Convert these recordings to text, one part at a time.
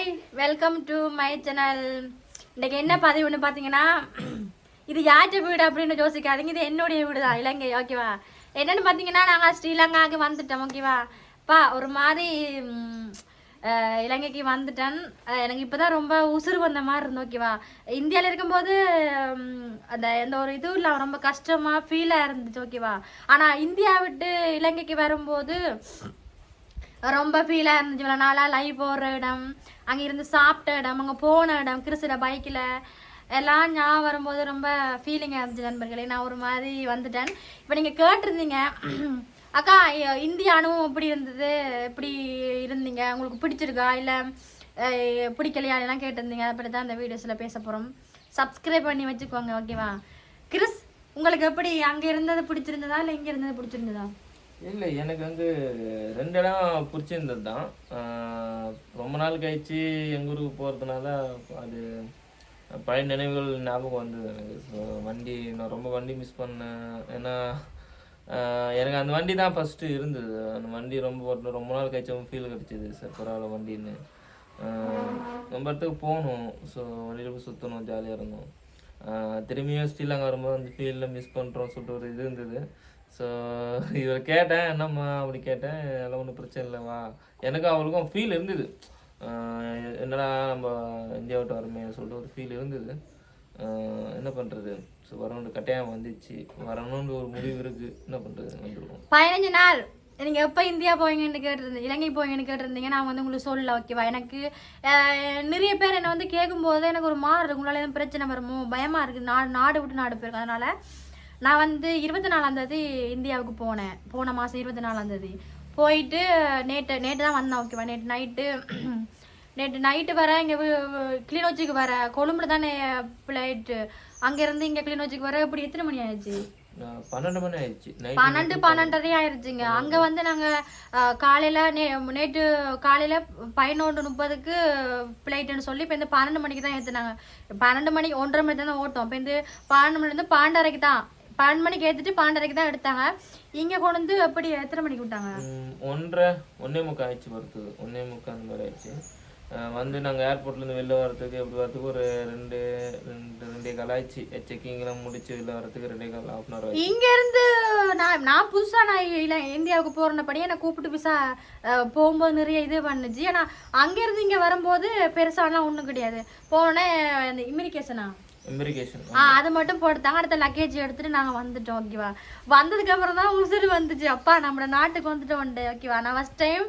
Hi welcome to my channel இன்றைக்கி என்ன பதிவுன்னு பார்த்தீங்கன்னா இது யார்கிட்ட வீடு அப்படின்னு யோசிக்காதீங்க இது என்னுடைய வீடு தான் இலங்கை ஓகேவா என்னன்னு பார்த்தீங்கன்னா நாங்கள் ஸ்ரீலங்காவுக்கு வந்துட்டோம் ஓகேவா பா ஒரு மாதிரி இலங்கைக்கு வந்துட்டேன். எனக்கு இப்போ தான் ரொம்ப உசுறு வந்த மாதிரி இருந்தோம் ஓகேவா இந்தியாவில் இருக்கும்போது அந்த எந்த ஒரு இதுவும் இல்லை ரொம்ப கஷ்டமாக ஃபீலாக இருந்துச்சு ஓகேவா ஆனால் இந்தியா விட்டு இலங்கைக்கு வரும்போது ரொம்ப ஃபீலாக இருந்துச்சு. இவ்வளோ நாளாக லைவ் போடுற இடம் அங்கே இருந்து சாப்பிட்ட இடம் அங்கே போன இடம் கிறிஸ்துட பைக்கில் எல்லாம் ஞாபகம் வரும்போது ரொம்ப ஃபீலிங்காக இருந்துச்சு நண்பர்களே. நான் ஒரு மாதிரி வந்துட்டேன். இப்போ நீங்கள் கேட்டிருந்தீங்க அக்கா இந்திய அனுபவம் எப்படி இருந்தது? எப்படி இருந்தீங்க? உங்களுக்கு பிடிச்சிருக்கா? இல்லை பிடிக்கலையா? எல்லாம் கேட்டிருந்தீங்க. அதை பற்றி தான் இந்த வீடியோஸில் பேச போகிறோம் சப்ஸ்கிரைப் பண்ணி வச்சுக்கோங்க ஓகேவா கிறிஸ் உங்களுக்கு எப்படி அங்கே இருந்தது பிடிச்சிருந்ததா? இல்லை இங்கே இருந்தது பிடிச்சிருந்ததா? இல்லை எனக்கு வந்து ரெண்டு இடம் பிடிச்சிருந்தது தான் ரொம்ப நாள் கழிச்சு எங்கள் ஊருக்கு போகிறதுனால அது பழைய நினைவுகள் ஞாபகம் வந்தது எனக்கு. ஸோ வண்டி நான் ரொம்ப வண்டி மிஸ் பண்ணேன். ஏன்னா எனக்கு அந்த வண்டி தான் ஃபஸ்ட்டு இருந்தது. அந்த வண்டி ரொம்ப ஓட்டணும் ரொம்ப நாள் கழிச்சவும் ஃபீல் கிடச்சிது. சார் பரவாயில்ல வண்டின்னு. ரொம்ப இடத்துக்கு போகணும் ஸோ வண்டியில் போய் சுற்றணும் ஜாலியாக இருந்தோம். திரும்பியும் ஸ்ரீலங்கா வரும்போது அந்த ஃபீல்டில் மிஸ் பண்ணுறோம் சொல்லிட்டு ஒரு இது இருந்தது. ஸோ இவர் கேட்டேன் என்னம்மா அப்படி கேட்டேன் அதெல்லாம் ஒன்றும் பிரச்சனை இல்லை வா எனக்கும் அவளுக்கும் ஃபீல் இருந்தது. என்னடா நம்ம இந்தியா விட்டு வரமே சொல்லிட்டு ஒரு ஃபீல் இருந்தது. என்ன பண்ணுறது ஸோ வரணுன்ற கட்டாயம் வந்துச்சு. வரணுன்ற ஒரு முடிவு இருக்குது என்ன பண்ணுறது வந்துருக்கோம் பதினஞ்சு நாள். நீங்கள் எப்போ இந்தியா போவீங்கன்னு கேட்டிருந்தீங்க இலங்கை போவீங்கன்னு கேட்டிருந்தீங்க. நான் வந்து உங்களுக்கு சொல்லல ஓகேவா எனக்கு நிறைய பேர் என்னை வந்து கேட்கும்போது எனக்கு ஒரு மாறு இருக்கு. உங்களால் எதுவும் பிரச்சனை வருமோ? பயமாக இருக்குது நாடு நாடு விட்டு நாடு போயிருக்கோம் அதனால் நான் வந்து இருபத்தி நாலாந்தேதி இந்தியாவுக்கு போனேன். போன மாதம் இருபத்தி நாலாந்தேதி போயிட்டு நேற்று நேற்று தான் வந்தேன். ஓகேவா நேற்று நைட்டு நேற்று நைட்டு வர இங்கே கிளிநொச்சிக்கு வர. கொழும்புல தானே ஃப்ளைட்டு அங்கேருந்து இங்கே கிளிநொச்சிக்கு வர இப்படி எத்தனை மணி ஆயிடுச்சு? பன்னெண்டு மணி ஆயிடுச்சு. பன்னெண்டு பன்னெண்டரை ஆயிருச்சுங்க. அங்க வந்து நாங்க அஹ், காலையில நே நேற்று காலையில பதினொன்று முப்பதுக்கு ஃப்ளைட்டுன்னு சொல்லி இப்போ இந்த பன்னெண்டு மணிக்கு தான் ஏற்றுனாங்க பன்னெண்டு மணிக்கு ஒன்றரை மணிக்கு தான் ஓட்டும். இப்போ இந்த பன்னெண்டு மணிலேருந்து பன்னெண்டரைக்கு தான். பன்னெண்டு மணிக்கு ஏற்றிட்டு பன்னெண்டரைக்கு தான் எடுத்தாங்க. இங்கே கொண்டு வந்து எப்படி எத்தனை மணிக்கு விட்டாங்க? ஒன்றரை ஒன்றே முக்கால் ஆயிடுச்சு வரத்துக்கு ஒன்றே முக்கால் அந்த மாதிரி ஆயிடுச்சு. வந்து நாங்கள் ஏர்போர்ட்லேருந்து வெளில வரதுக்கு எப்படி வரதுக்கு ஒரு ரெண்டு ரெண்டு ரெண்டே கால் ஆயிடுச்சு. செக்கிங்லாம் முடிச்சு வெளில வரதுக்கு ரெண்டே கால் ஹாஃப் அன் ஹவர் ஆயிடுச்சு. இங்க இருந்து நான் நான் புதுசா நான் இல்ல இந்தியாவுக்கு போறனபடி என்னை கூப்பிட்டு விசா போகும்போது நிறைய இது பண்ணுச்சு. ஆனா அங்க இருந்து இங்க வரும்போது பெருசாலாம் ஒண்ணும் கிடையாது. போனே இந்த இமிரிகேஷன் ஆ? அது மட்டும் போட்டுத்தாங்க. அடுத்த லக்கேஜ் எடுத்துட்டு நாங்க வந்துட்டோம் ஓகேவா வந்ததுக்கு அப்புறம் தான் உசுறு வந்துச்சு. அப்பா நம்ம நாட்டுக்கு வந்துட்டு வந்துட்டேன் ஓகேவா நான் ஃபர்ஸ்ட் டைம்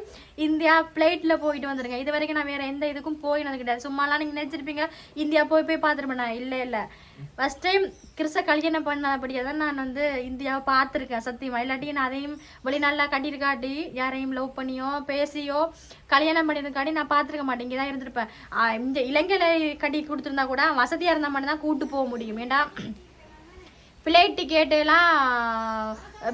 இந்தியா பிளேட்ல போயிட்டு வந்திருக்கேன். இது வரைக்கும் நான் வேற எந்த இதுக்கும் போயினது கிடையாது. சும்மாலாம் நீங்க நினைச்சிருப்பீங்க இந்தியா போய் போய் பார்த்துருப்பேன் நான். இல்லை இல்லை. ஃபர்ஸ்ட் டைம் கிறிஸ்த கல்யாணம் பண்ணபடியாக தான் நான் வந்து இந்தியாவை பார்த்துருக்கேன் சத்தியமாக இல்லாட்டி நான் அதையும் வெளிநாளில் கட்டியிருக்காட்டி காட்டி யாரையும் லவ் பண்ணியோ பேசியோ கல்யாணம் பண்ணியிருக்காட்டி நான் பார்த்துருக்க மாட்டேன். இங்கே தான் இருந்திருப்பேன் இந்த இலங்கையில் கட்டி கொடுத்துருந்தா கூட வசதியாக இருந்தால் மட்டும்தான் கூட்டு போக முடியும். ஏன்னா ஃப்ளைட் டிக்கெட்டுலாம்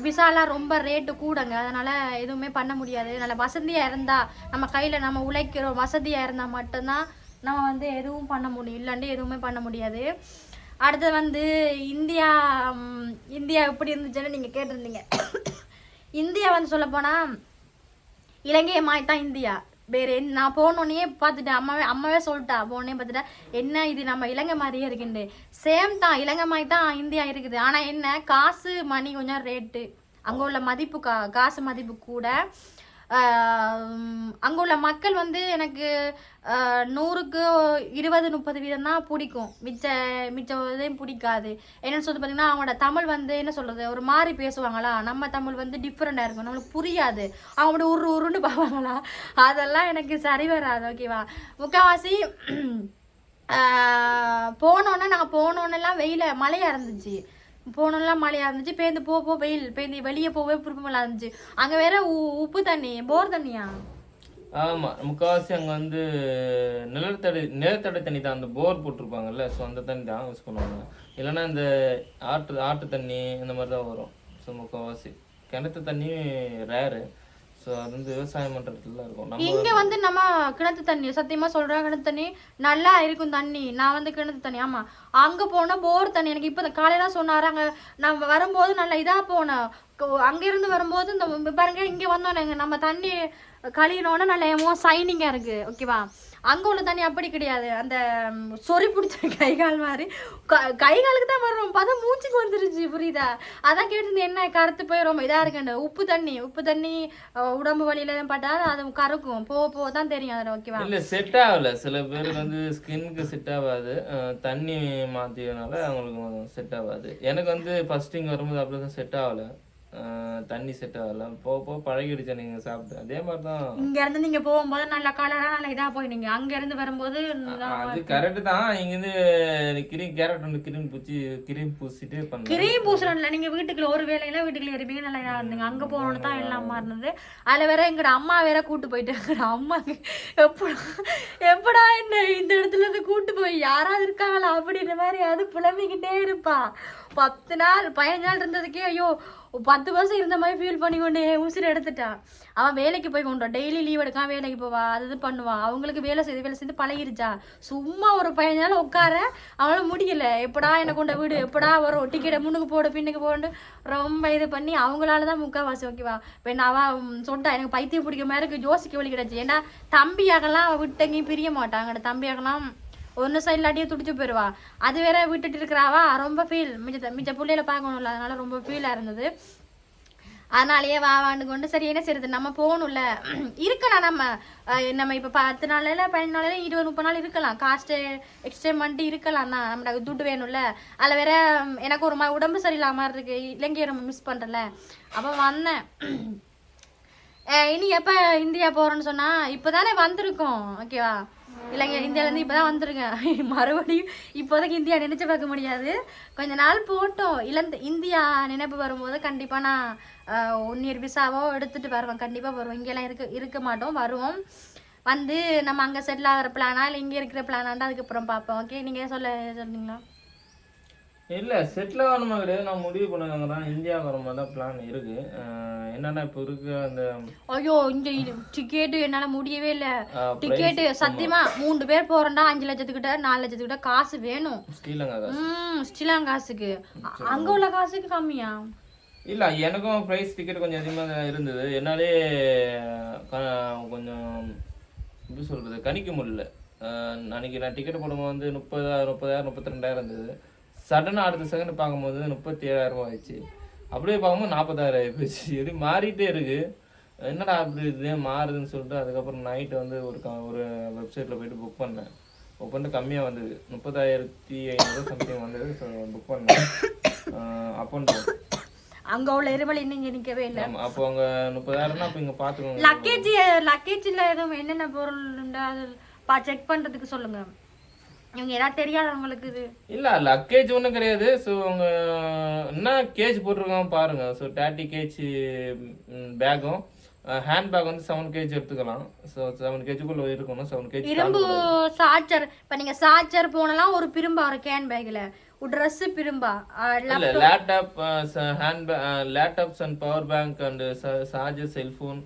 விசாலாம் ரொம்ப ரேட்டு கூடங்க. அதனால் எதுவுமே பண்ண முடியாது. நல்ல வசதியாக இருந்தால் நம்ம கையில் நம்ம உழைக்கிறோம் வசதியாக இருந்தால் மட்டும்தான் நம்ம வந்து எதுவும் பண்ண முடியும். இல்லாண்டி எதுவுமே பண்ண முடியாது. அடுத்து வந்து இந்தியா இந்தியா எப்படி இருந்துச்சுன்னு நீங்கள் கேட்டிருந்தீங்க. இந்தியா வந்து சொல்லப்போனால் இலங்கையை மாதிரி தான் இந்தியா. வேற என் நான் போனோடனே பார்த்துட்டேன். அம்மாவே அம்மாவே சொல்லிட்டா போனே பார்த்துட்டா என்ன இது? நம்ம இலங்கை மாதிரியே இருக்குண்டு சேம் தான் இலங்கை மாதிரி தான் இந்தியா இருக்குது. ஆனால் என்ன காசு மணி கொஞ்சம் ரேட்டு அங்கே உள்ள மதிப்பு கா காசு மதிப்பு கூட அங்கே உள்ள மக்கள் வந்து எனக்கு நூறுக்கு இருபது முப்பது வீதம் தான் பிடிக்கும். மிச்ச மிச்ச இதையும் பிடிக்காது. என்னென்னு சொல்லி பார்த்தீங்கன்னா அவங்களோட தமிழ் வந்து என்ன சொல்கிறது ஒரு மாதிரி பேசுவாங்களா? நம்ம தமிழ் வந்து டிஃப்ரெண்டாக இருக்கும். நம்மளுக்கு புரியாது. அவங்களோட உரு உருன்னு பார்ப்பாங்களா? அதெல்லாம் எனக்கு சரி வராது ஓகேவா முக்கால்வாசி போனோன்னே நாங்கள் போனோன்னெல்லாம் வெயில மழையாக இருந்துச்சு. போனோம்லாம் மழையாக இருந்துச்சு. பேருந்து போ போ வெயில். பேருந்து வெளியே போவே புருப்பமெல்லாம் இருந்துச்சு. அங்கே வேற உப்பு தண்ணி போர் தண்ணியா? ஆமாம் முக்கால்வாசி அங்கே வந்து நிலத்தடி நிலத்தடி தண்ணி தான். அந்த போர் போட்டிருப்பாங்கல்ல ஸோ அந்த தண்ணி தான் யூஸ் பண்ணுவாங்க. இல்லைன்னா இந்த ஆற்று ஆற்று தண்ணி இந்த மாதிரி தான் வரும். ஸோ முக்கால்வாசி. கிணத்து தண்ணி ரேரு ஸோ அது வந்து விவசாயம் பண்ணுறதுல இருக்கும். இங்க வந்து நம்ம கிணத்து தண்ணி சத்தியமா சொல்றேன் கிணத்து தண்ணி நல்லா இருக்கும் தண்ணி. நான் வந்து கிணத்து தண்ணி ஆமா. அங்க போனா போர் தண்ணி. எனக்கு இப்ப காலையில சொன்னாரு. அங்க நான் வரும்போது நல்லா இதா போனேன். க- இருந்து வரும்போது இந்த பாருங்க இங்கே வந்தோம் நம்ம தண்ணி கழுவினோன்னா நல்ல ஏமோ சைனிங்காக இருக்குது ஓகேவா அங்கே உள்ள தண்ணி அப்படி கிடையாது. அந்த சொறி பிடிச்ச கை கால் மாதிரி. க- கை காலுக்கு தான் வரும். பார்த்தா மூச்சுக்கு வந்துருச்சு புரியுதா? அதான் கேட்டு என்ன கருத்து போய் ரொம்ப இதாக இருக்குன்னு உப்பு தண்ணி. உப்பு தண்ணி உடம்பு வழியில எதுவும் பட்டா அது கறக்கும் போக போக தான் தெரியும் அதில். ஓகேவா இல்லை செட் ஆகல. சில பேர் வந்து ஸ்கின்னுக்கு செட் ஆகாது. தண்ணி மாற்றினால அவங்களுக்கு செட் ஆகாது. எனக்கு வந்து ஃபர்ஸ்ட் இங்கே வரும்போது அப்படிதான் செட் ஆகலை. தண்ணி செட் ஆகல போக போக பழகிடுச்சு நீங்க சாப்பிட்டு? அதே மாதிரி தான் இங்க இருந்து நீங்க போகும்போது நல்ல கலரா நல்ல இதா போயினீங்க அங்க இருந்து வரும்போது அது கரெக்ட் தான். இங்க இருந்து கிரீம் கேரட் வந்து கிரீம் பூச்சி கிரீம் பூசிட்டு பண்ணேன் கிரீம் பூசணும்ல நீங்க வீட்டுக்குள்ள ஒரு வேலையில வீட்டுக்குள்ள இருப்பீங்க நல்லா இதா இருந்தீங்க. அங்க போகணும்னு தான் எல்லாம் இருந்தது அதுல வேற எங்கட அம்மா வேற கூட்டு போயிட்டு எங்கட அம்மா எப்படா எப்படா என்ன இந்த இடத்துல இருந்து கூட்டு போய் யாராவது இருக்காங்களா அப்படின்ற மாதிரி அது புலம்பிக்கிட்டே இருப்பா. பத்து நாள் பதினஞ்சு நாள் இருந்ததுக்கே ஐயோ பத்து வருஷம் இருந்த மாதிரி ஃபீல் பண்ணி கொண்டு உசிர் எடுத்துட்டான். அவன் வேலைக்கு போய் கொண்டு டெய்லி லீவ் எடுக்காம வேலைக்கு போவா அது இது பண்ணுவான் அவங்களுக்கு வேலை செய்து வேலை செய்து பழகிருச்சா? சும்மா ஒரு பதினஞ்சு நாள் உட்கார அவனால முடியல. எப்படா என்னை கொண்ட வீடு எப்படா வரும்? டிக்கெட்டை முன்னுக்கு போடு பின்னுக்கு போடு ரொம்ப இது பண்ணி அவங்களால தான் முக்கால்வாசி ஓகேவா? இப்போ நான் அவன் சொல்லிட்டா எனக்கு பைத்தியம் பிடிக்க மாதிரி இருக்கு. ஜோசிக்க வழி கிடச்சி ஏன்னா தம்பியாகலாம் அவ விட்டங்கேயும் பிரிய மாட்டாங்க. தம்பியாகலாம் ஒன்று சைடில் அடியே துடிச்சு போயிடுவா அது வேற விட்டுட்டு இருக்கிறாவா? ரொம்ப ஃபீல் மிச்ச மிச்ச பிள்ளையில பார்க்கணும்ல. அதனால ரொம்ப ஃபீலாக இருந்தது. அதனாலயே வா வாண்டு கொண்டு சரி என்ன செய்யறது நம்ம போகணும்ல. இருக்கலாம் நம்ம. நம்ம இப்போ பத்து நாளில் பதினஞ்சு நாளில் இருபது முப்பது நாள் இருக்கலாம். காஸ்ட்டு எக்ஸ்டெண்ட் பண்ணிட்டு இருக்கலாம் தான். நம்மளுக்கு துட்டு வேணும்ல. அதில் வேற எனக்கு ஒரு மாதிரி உடம்பு சரியில்லாம மாதிரி இருக்கு. இலங்கையை ரொம்ப மிஸ் பண்ணுறல அப்போ வந்தேன். இனி எப்போ இந்தியா போகிறோன்னு சொன்னால் இப்போ தானே வந்திருக்கோம் ஓகேவா இல்லைங்க இந்தியாவிலேருந்து இப்போ தான் வந்துருங்க. மறுபடியும் இப்போதைக்கு இந்தியா நினைச்சு பார்க்க முடியாது. கொஞ்ச நாள் போட்டோம். இழந்து இந்தியா நினைப்பு வரும்போது கண்டிப்பாக நான் ஒன் இயர் விசாவோ எடுத்துகிட்டு வருவேன். கண்டிப்பாக வருவோம் இங்கெல்லாம் இருக்க இருக்க மாட்டோம். வருவோம். வந்து நம்ம அங்கே செட்டில் ஆகிற பிளானா இல்லை இங்கே இருக்கிற பிளானாண்டா அதுக்கப்புறம் பார்ப்போம். ஓகே நீங்கள் சொல்ல சொன்னீங்களா இல்ல செட்டில் ஆகணுமா கிடையாது. நான் முடிவு பண்ணுவாங்க தான் இந்தியா வர மாதிரி தான் பிளான் இருக்கு என்னன்னா இப்போ இருக்க அந்த ஐயோ இந்த டிக்கெட்டு என்னால் முடியவே இல்லை. டிக்கெட்டு சத்தியமா மூணு பேர் போறோம்டா அஞ்சு லட்சத்துக்கிட்ட நாலு லட்சத்துக்கிட்ட காசு வேணும். ஸ்ரீலங்கா காசு. ம் ஸ்ரீலங்கா காசுக்கு. அங்க உள்ள காசுக்கு கம்மியா? இல்ல எனக்கும் ப்ரைஸ் டிக்கெட் கொஞ்சம் அதிகமாக இருந்தது. என்னாலே கொஞ்சம் எப்படி சொல்றது கணிக்க முடியல. அன்னைக்கு நான் டிக்கெட் போடும்போது வந்து முப்பதாயிரம் முப்பதாயிரம் முப்பத்தி ரெண்டாயிரம் இருந்தது. சடனாக அடுத்த செகண்ட் பார்க்கும்போது முப்பத்தி ஏழாயிரம் ஆயிடுச்சு. அப்படியே பார்க்கும்போது நாற்பதாயிரம் ஆகி போச்சு. எப்படி மாறிட்டே இருக்கு. என்னடா அப்படி இது? மாறுதுன்னு சொல்லிட்டு அதுக்கப்புறம் நைட்டு வந்து ஒரு க ஒரு வெப்சைட்டில் போயிட்டு புக் பண்ணேன். புக் பண்ணிட்டு கம்மியாக வந்தது. முப்பதாயிரத்தி ஐநூறு சம்திங் வந்தது. புக் பண்ணேன். அப் அண்ட் டவுன் அங்க உள்ள இருவல் இன்னும் நிக்கவே இல்லை. அப்போ அங்க முப்பதாயிரம்னா அப்போ இங்க பாத்துக்கோங்க லக்கேஜ் லக்கேஜ்ல எதுவும் என்னென்ன பொருள் உண்டா? அது பா செக் பண்றதுக்கு சொல்லுங்க. இவங்க ஏதாவது தெரியாதவங்களுக்கு இது. இல்ல லக்கேஜ் ஒன்றும் கிடையாது. ஸோ அவங்க என்ன கேஜ் போட்டிருக்காங்க பாருங்க. ஸோ தேர்ட்டி கேஜ் பேக்கும் ஹேண்ட் பேக் வந்து செவன் கேஜ் எடுத்துக்கலாம். ஸோ செவன் கேஜுக்குள்ள இருக்கணும். செவன் கேஜ் இரும்பு சார்ஜர் இப்ப நீங்க சார்ஜர் போனலாம் ஒரு பிரிம்பா ஒரு கேன் பேக்ல ஒரு ட்ரெஸ் பிரிம்பா இல்ல laptop hand laptops and power bank and charger cellphone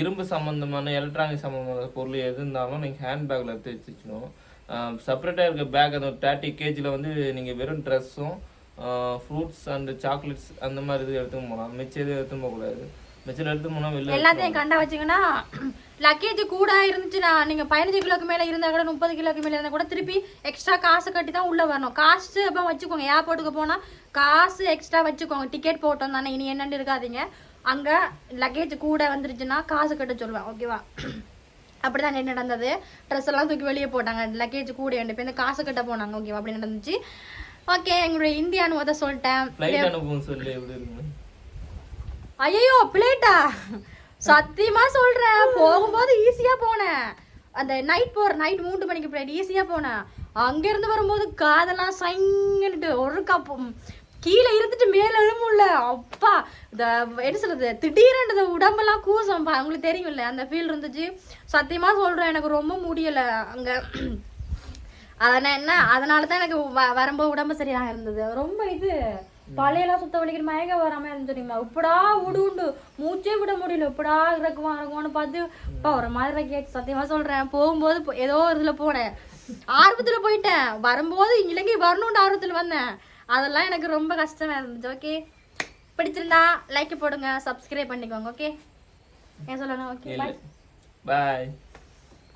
இரும்பு சம்பந்தமான எலக்ட்ரானிக் சம்பந்தமான பொருள் எது இருந்தாலும் நீங்க ஹேண்ட் பேக்ல எடுத்து வச்சுக்கணும். செப்பரேட்டாக இருக்க பேக் அந்த தேர்ட்டி கேஜியில் வந்து நீங்கள் வெறும் ட்ரெஸ்ஸும் ஃப்ரூட்ஸ் அண்ட் சாக்லேட்ஸ் அந்த மாதிரி இது எடுத்துன்னு போகலாம். மிச்சம் எதுவும் எடுத்துன்னு போகக்கூடாது. மிச்சம் எடுத்துன்னு போனால் வெளில எல்லாத்தையும் கண்டா வச்சீங்கன்னா லக்கேஜ் கூட இருந்துச்சுன்னா நீங்க பதினஞ்சு கிலோக்கு மேல இருந்தா கூட முப்பது கிலோக்கு மேல இருந்தா கூட திருப்பி எக்ஸ்ட்ரா காசு கட்டி தான் உள்ள வரணும். காசு அப்போ வச்சுக்கோங்க. ஏர்போர்ட்டுக்கு போனா காசு எக்ஸ்ட்ரா வச்சுக்கோங்க. டிக்கெட் போட்டோம் தானே. இனி என்னன்னு இருக்காதீங்க. அங்க லக்கேஜ் கூட வந்துருச்சுன்னா காசு கட்ட சொல்லுவேன். ஓகேவா அப்படிதான் என்ன நடந்தது? ட்ரெஸ் எல்லாம் தூக்கி வெளியே போட்டாங்க. லக்கேஜ் கூட ரெண்டு பேர் காசு கட்ட போனாங்க. ஓகேவா அப்படி நடந்துச்சு. ஓகே எங்களுடைய இந்தியான்னு உத சொல்லிட்டேன். ஐயோ பிளேட்டா சத்தியமா சொல்றேன். போகும்போது ஈஸியா போனேன். அந்த நைட் போற நைட் மூன்று மணிக்கு பிளேட் ஈஸியா போனேன். அங்க இருந்து வரும்போது காதெல்லாம் சைங்கன்னுட்டு ஒரு கப்பு கீழே இருந்துட்டு மேல எழும்புல அப்பா இந்த என்ன சொல்றது திடீர்னு இந்த உடம்பெல்லாம் கூசம் அவங்களுக்கு தெரியும்ல அந்த ஃபீல் இருந்துச்சு. சத்தியமா சொல்றேன் எனக்கு ரொம்ப முடியல அங்க. அதனால என்ன அதனால தான் எனக்கு வ- வரும்போது உடம்பு சரியாக இருந்தது. ரொம்ப இது பழையெல்லாம் சுத்த வலிக்கிற மயக்க வராம இருந்து தெரியுமா? இப்படா உடு உண்டு. மூச்சே விட முடியல. இப்படா இறக்குவான் இறக்குவான்னு பார்த்து இப்போ ஒரு மாதிரி கேட்டு சத்தியமா சொல்றேன். போகும்போது ஏதோ ஒரு இதுல போனேன். ஆர்வத்துல போயிட்டேன். வரும்போது இலங்கை வரணும்னு ஆர்வத்துல வந்தேன். அதெல்லாம் எனக்கு ரொம்ப கஷ்டமா இருந்துச்சு ஓகே பிடிச்சிருந்தா லைக் போடுங்க சப்ஸ்கிரைப் பண்ணிக்கோங்க ஓகே ஏன் சொல்லணும்? ஓகே பாய் பாய்